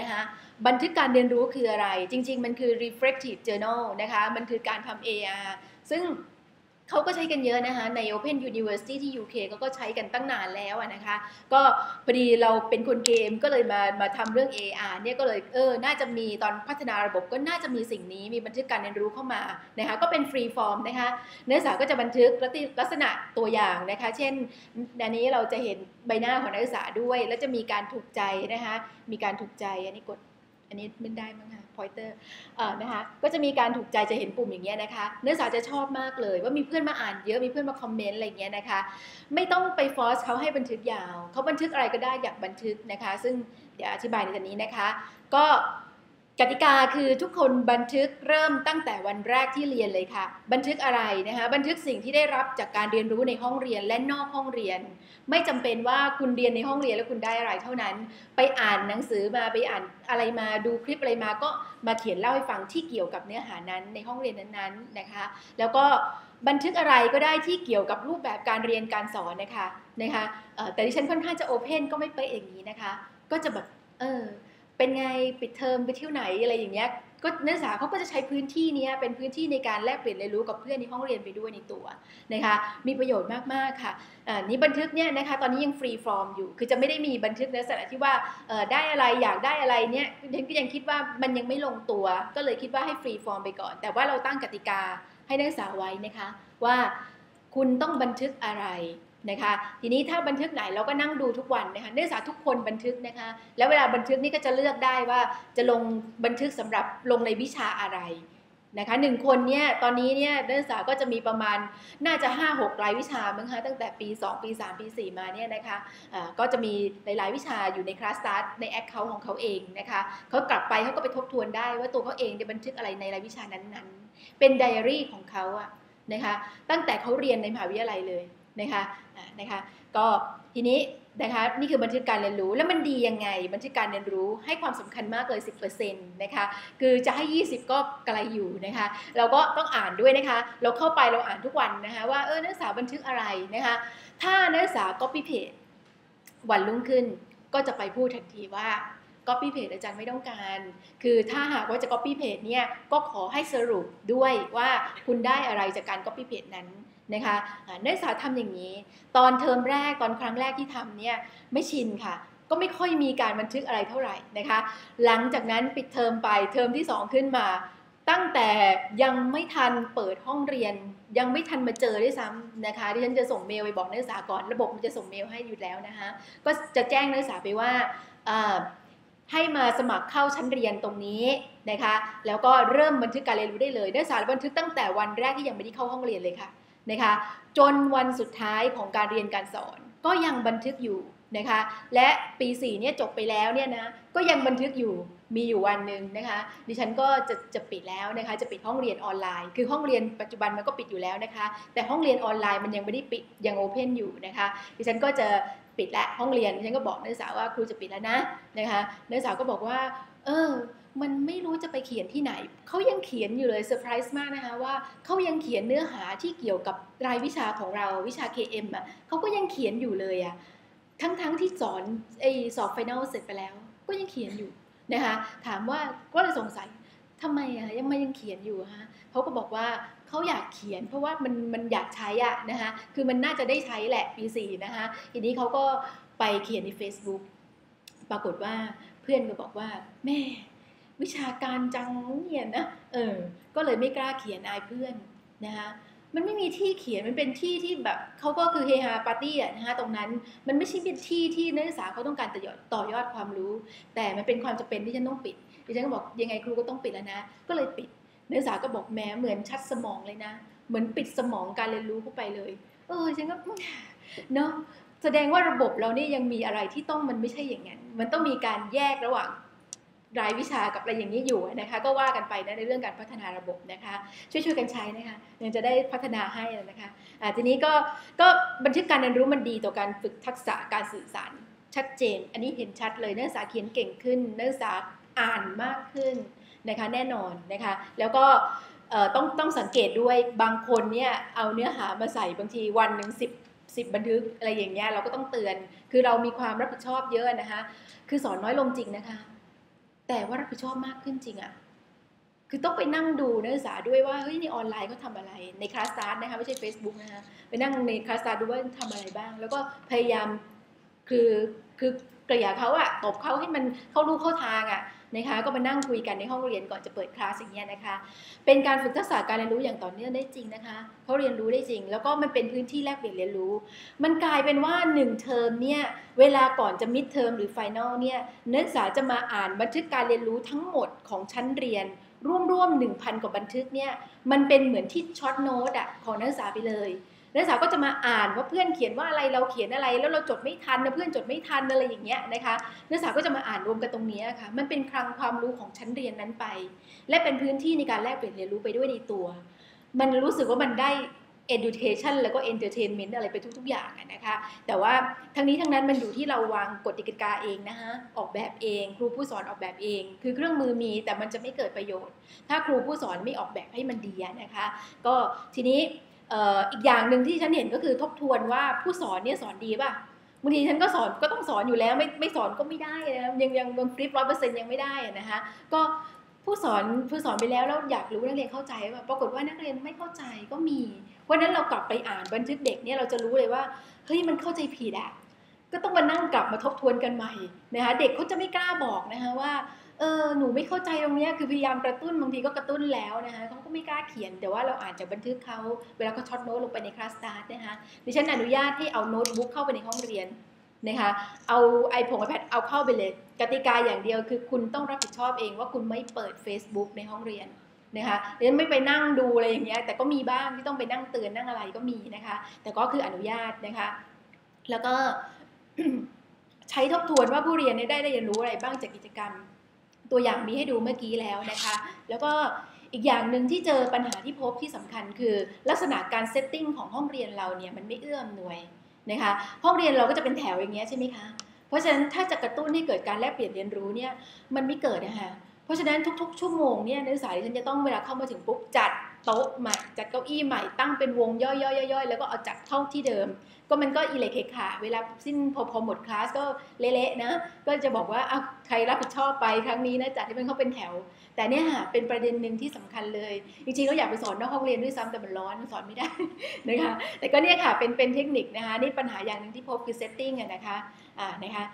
นะคะบันทึกการเรียนรู้คืออะไร จริง ๆ มันคือ reflective journal นะคะ มันคือการทำ AR ซึ่ง เขาก็ใช้กันเยอะนะคะใน Open University ที่ UK เขาก็ใช้กันตั้งนานแล้วนะคะ ก็พอดีเราเป็นคนเกมก็เลยมามาทำเรื่อง AR เนี่ยก็เลยเออน่าจะมีตอนพัฒนาระบบก็น่าจะมีสิ่งนี้มีบันทึกการเรียนรู้เข้ามานะคะก็เป็นฟรีฟอร์มนะคะเนื้อสาก็จะบันทึกลักษณะตัวอย่างนะคะ เช่นอันนี้เราจะเห็นใบหน้าของนักศึกษาด้วย แล้วจะมีการถูกใจนะคะมีการถูกใจอันนี้กด อันนี้ไม่ได้มั้งคะ pointer นะคะก็จะมีการถูกใจจะเห็นปุ่มอย่างเงี้ยนะคะเนื้อสาจะชอบมากเลย ว่ามีเพื่อนมาอ่านเยอะมีเพื่อนมาคอมเมนต์อะไรเงี้ยนะคะไม่ต้องไปฟอร์สเขาให้บันทึกยาวเขาบันทึกอะไรก็ได้อยากบันทึกนะคะ ซึ่งเดี๋ยวอธิบายในตอนนี้นะคะ ก็ กติกาคือทุกคนบันทึกเริ่มตั้งแต่วันแรกที่เรียนเลยค่ะ บันทึกอะไรนะคะบันทึกสิ่งที่ได้รับจากการเรียนรู้ในห้องเรียนและนอกห้องเรียน ไม่จำเป็นว่าคุณเรียนในห้องเรียนแล้วคุณได้อะไรเท่านั้น ไปอ่านหนังสือมาไปอ่านอะไรมาดูคลิปอะไรมาก็มาเขียนเล่าให้ฟังที่เกี่ยวกับเนื้อหานั้นในห้องเรียนนั้นๆนะคะ แล้วก็บันทึกอะไรก็ได้ที่เกี่ยวกับรูปแบบการเรียนการสอนนะคะนะคะแต่ดิฉันค่อนข้างจะโอเพนก็ไม่เป๊ะอย่างนี้นะคะ ก็จะแบบเออ เป็นไงปิดเทอมไปเที่ยวไหนอะไรอย่างเงี้ยก็นักศึกษาเขาก็จะใช้พื้นที่นี้เป็นพื้นที่ในการแลกเปลี่ยนเรียนรู้กับเพื่อนในห้องเรียนไปด้วยในตัวนะคะมีประโยชน์มาก ๆ ค่ะนี่บันทึกเนี่ยนะคะตอนนี้ยังฟรีฟอร์มอยู่ คือจะไม่ได้มีบันทึกในลักษณะที่ว่าได้อะไรอยากได้อะไรเนี่ยฉันก็ยังคิดว่ามันยังไม่ลงตัว ก็เลยคิดว่าให้ฟรีฟอร์มไปก่อน แต่ว่าเราตั้งกติกาให้นักศึกษาไว้นะคะว่าคุณต้องบันทึกอะไร นะคะทีนี้ถ้าบันทึกไหนเราก็นั่งดูทุกวันนะคะนักศึกษาทุกคนบันทึกนะคะแล้วเวลาบันทึกนี่ก็จะเลือกได้ว่าจะลงบันทึกสำหรับลงในวิชาอะไรนะคะหนึ่งคนเนี่ยตอนนี้เนี่ยนักศึกษาก็จะมีประมาณน่าจะ 5 6รายวิชามั้งคะตั้งแต่ปี 2 ปี 3 ปี 4 มาเนี่ยนะคะะก็จะมีหลายๆวิชาอยู่ในคลาสสตาร์ทในแอคเคาท์ของเขาเองนะคะเขากลับไปเขาก็ไปทบทวนได้ว่าตัวเขาเองได้บันทึกอะไรในรายวิชานั้นๆ เป็นไดอารี่ของเขาอะนะคะตั้งแต่เขาเรียนในมหาวิทยาลัยเลยนะคะ นะคะก็ทีนี้นะคะนี่คือบันทึกการเรียนรู้แล้วมันดียังไง บันทึกการเรียนรู้ให้ความสำคัญมากเลย 10%นะคะคือจะให้ 20 ก็ไกลอยู่นะคะเราก็ต้องอ่านด้วยนะคะเราเข้าไปเราอ่านทุกวันนะคะว่าเออนักศึกษาบันทึกอะไรนะคะถ้านักศึกษา copy paste วันรุ่งขึ้นก็จะไปพูดทันทีว่า copy paste อาจารย์ไม่ต้องการ คือถ้าหากว่าจะ copy paste เนี่ยก็ขอให้สรุปด้วยว่าคุณได้อะไรจากการ copy paste นั้น นะคะนักศึกษาทำอย่างนี้ ตอนเทอมแรกตอนครั้งแรกที่ทำเนี่ยไม่ชินค่ะ ก็ไม่ค่อยมีการบันทึกอะไรเท่าไหร่นะคะ หลังจากนั้นปิดเทอมไปเทอมที่ 2 ขึ้นมา ตั้งแต่ยังไม่ทันเปิดห้องเรียน ยังไม่ทันมาเจอด้วยซ้ำนะคะที่ฉันจะส่งเมลไปบอกนักศึกษาก่อนระบบมันจะส่งเมลให้อยู่แล้วนะคะก็จะแจ้งนักศึกษาไปว่าให้มาสมัครเข้าชั้นเรียนตรงนี้นะคะ แล้วก็เริ่มบันทึกการเรียนรู้ได้เลยนักศึกษาบันทึกตั้งแต่วันแรกที่ยังไม่ได้เข้าห้องเรียนเลยค่ะ นะคะจนวันสุดท้ายของการเรียนการสอน ก็ยังบันทึกอยู่นะคะและปี4เนี่ยจบไปแล้วเนี่ยนะก็ยังบันทึกอยู่มีอยู่วันหนึ่งนะคะดิฉันก็จะจะปิดแล้วนะคะจะปิดห้องเรียนออนไลน์ คือห้องเรียนปัจจุบันมันก็ปิดอยู่แล้วนะคะ แต่ห้องเรียนออนไลน์มันยังไม่ได้ปิดยังโอเพนอยู่นะคะดิฉันก็จะปิดแล้วห้องเรียนดิฉันก็บอกนักศึกษาว่าครูจะปิดแล้วนะนะคะนักศึกษาก็บอกว่าเออ มันไม่รู้จะไปเขียนที่ไหน เขายังเขียนอยู่เลยเซอร์ไพรส์มากนะคะว่าเขายังเขียนเนื้อหาที่เกี่ยวกับรายวิชาของเราวิชา KM อะเขาก็ยังเขียนอยู่เลยอะทั้งๆทที่สอนไอสอบไฟแนลเสร็จไปแล้ว ก็ยังเขียนอยู่นะคะถามว่าก็เลยสงสัยทำไมอะยังไม่ยังเขียนอยู่ฮะเขาก็บอกว่าเขาอยากเขียน เพราะว่ามันมันอยากใช้อะนะคะคือมันน่าจะได้ใช้แหละปีสี่นะคะทีนี้เขาก็ไปเขียนใน Facebook ปรากฏว่าเพื่อนก็บอกว่าแม่ วิชาการจังเนี่ยนะเออ ก็เลยไม่กล้าเขียนอายเพื่อนนะคะมันไม่มีที่เขียนมันเป็นที่ที่แบบเขาก็คือเฮฮาปาร์ตี้อะนะคะตรงนั้นมันไม่ใช่เป็นที่ที่นักศึกษาเขาต้องการต่อยอดต่อยอดความรู้ แต่มันเป็นความจำเป็นที่ฉันต้องปิดดิฉันก็บอกยังไงครูก็ต้องปิดแล้วนะ ก็เลยปิดนักศึกษาก็บอกแม้เหมือนชัดสมองเลยนะ เหมือนปิดสมองการเรียนรู้เข้าไปเลย เออฉันก็เนาะแสดงว่าระบบเรานี่ยังมีอะไรที่ต้องมันไม่ใช่อย่างนั้น มันต้องมีการแยกระหว่าง รายวิชากับอะไรอย่างนี้อยู่นะคะก็ว่ากันไปนะในเรื่องการพัฒนาระบบนะคะช่วยๆกันใช้นะคะยังจะได้พัฒนาให้นะคะะทีนี้ก็ก็บันทึกการเรียนรู้มันดีต่อการฝึกทักษะการสื่อสารชัดเจน อันนี้เห็นชัดเลยนักศึกษาเขียนเก่งขึ้นนักศึกษาอ่านมากขึ้นนะคะแน่นอนนะคะแล้วก็ต้องต้องสังเกตด้วยบางคนเนี่ยเอาเนื้อหามาใส่บางทีวันหนึ่งสิบสิบบันทึกอะไรอย่างเงี้ยเราก็ต้องเตือน คือเรามีความรับผิดชอบเยอะนะคะ คือสอนน้อยลงจริงนะคะ แต่ว่ารับผิดชอบมากขึ้นจริงอะคือต้องไปนั่งดูนักศึกษาด้วยว่าเฮ้ยในออนไลน์เขาทาอะไรในคลาสซาร์นะคะไม่ใช่ Facebook นะคะไปนั่งในคลาสซาร์ดูว่าทำอะไรบ้าง แล้วก็พยายามคือคือกระยาเขาอะตบเขาให้มันเข้ารู้เข้าทางอะ นะคะก็มานั่งคุยกันในห้องเรียนก่อนจะเปิดคลาสอย่างเงี้ยนะคะ เป็นการฝึกทักษะการเรียนรู้อย่างต่อเนื่องได้จริงนะคะเขาเรียนรู้ได้จริง แล้วก็มันเป็นพื้นที่แลกเปลี่ยนเรียนรู้ มันกลายเป็นว่า1เทอมเนี่ยเวลาก่อนจะมิดเทอมหรือไฟแนลเนี่ยนักศึกษาจะมาอ่านบันทึกการเรียนรู้ทั้งหมดของชั้นเรียนร่วมๆ1,000 กว่าบันทึกเนี่ยมันเป็นเหมือนที่ช็อตโน้ตอะของนักศึกษาไปเลย นักศึกษาก็จะมาอ่านว่าเพื่อนเขียนว่าอะไรเราเขียนอะไร แล้วเราจดไม่ทันนะเพื่อนจดไม่ทันอะไรอย่างเงี้ยนะคะนักศึกษาก็จะมาอ่านรวมกันตรงนี้ค่ะมันเป็นคลังความรู้ของชั้นเรียนนั้นไป และเป็นพื้นที่ในการแลกเปลี่ยนเรียนรู้ไปด้วยในตัว มันรู้สึกว่ามันได้ education แล้วก็ entertainment อะไรไปทุก ๆ อย่างนะคะ แต่ว่าทั้งนี้ทั้งนั้นมันอยู่ที่เราวางกฎกติกาเองนะคะออกแบบเอง ครูผู้สอนออกแบบเอง คือเครื่องมือมีแต่มันจะไม่เกิดประโยชน์ ถ้าครูผู้สอนไม่ออกแบบให้มันดีนะคะ ก็ทีนี้ อีกอย่างหนึ่งที่ฉันเห็นก็คือทบทวนว่าผู้สอนเนี่ยสอนดีป่ะบางทีฉันก็สอนก็ต้องสอนอยู่แล้ว ไม่ไม่สอนก็ไม่ได้นะยังยังบางฟลิปร้อยเปอร์เซ็นต์ยังไม่ได้นะคะก็ผู้สอนผู้สอนไปแล้วแล้วอยากรู้นักเรียนเข้าใจว่าปรากฏว่านักเรียนไม่เข้าใจก็มีเพราะนั้นเรากลับไปอ่านบันทึกเด็กเนี่ยเราจะรู้เลยว่าเฮ้ยมันเข้าใจผิดอะก็ต้องมานั่งกลับมาทบทวนกันใหม่นะคะเด็กเขาจะไม่กล้าบอกนะคะว่า เออหนูไม่เข้าใจตรงนี้คือพยายามกระตุ้นบางทีก็กระตุ้นแล้วนะคะเขาก็ไม่กล้าเขียน แต่ว่าเราอานจากบันทึกเขาเวลาเขาช็อตโน้ตลงไปในคลาสสตาร์ทนะคะดิฉันอนุญาตให้เอาโน้ตบุ๊กเข้าไปในห้องเรียนนะคะเอาไอผงไอแพดเอาเข้าไปเลยกติกาอย่างเดียวคือคุณต้องรับผิดชอบเองว่าคุณไม่เปิด Facebook ในห้องเรียนนะคะเรียนไม่ไปนั่งดูอะไรอย่างเงี้ยแต่ก็มีบ้างที่ต้องไปนั่งเตือนนั่งอะไรก็มีนะคะ แต่ก็คืออนุญาตนะคะ แล้วก็ใช้ทบทวนว่าผู้เรียนได้ได้เรียนรู้อะไรบ้างจากกิจกรรม ตัวอย่างมีให้ดูเมื่อกี้แล้วนะคะ แล้วก็อีกอย่างหนึ่งที่เจอปัญหาที่พบที่สำคัญคือ ลักษณะการเซตติ้งของห้องเรียนเราเนี่ยมันไม่เอื้อมหน่วยนะคะห้องเรียนเราก็จะเป็นแถวอย่างเงี้ยใช่ไหมคะเพราะฉะนั้นถ้าจะกระตุ้นให้เกิดการแลกเปลี่ยนเรียนรู้เนี่ยมันไม่เกิดนะคะเพราะฉะนั้นทุก ๆ ชั่วโมงเนี่ยนักศึกษาที่ฉันจะต้องเวลาเข้ามาถึงปุ๊บจัด โต๊ะใหม่จัดเก้าอี้ใหม่ตั้งเป็นวงย่อยๆๆแล้วก็เอาจัดเข้าที่เดิม ก็มันก็อิเล็กเคขาเวลาสิ้นพอพอหมดคลาสก็เละๆนะก็จะบอกว่าเอาใครรับผิดชอบไปครั้งนี้นะจัดให้มันเข้าเป็นแถว แต่เนี่ยค่ะเป็นประเด็นหนึ่งที่สำคัญเลย จริงๆก็อยากไปสอนนอกห้องเรียนด้วยซ้ำแต่มันร้อนสอนไม่ได้นะคะแต่ก็เนี่ยค่ะเป็นเป็นเทคนิคนะคะนี่ปัญหาอย่างหนึ่งที่พบคือเซตติ้งนะคะอ่านะคะ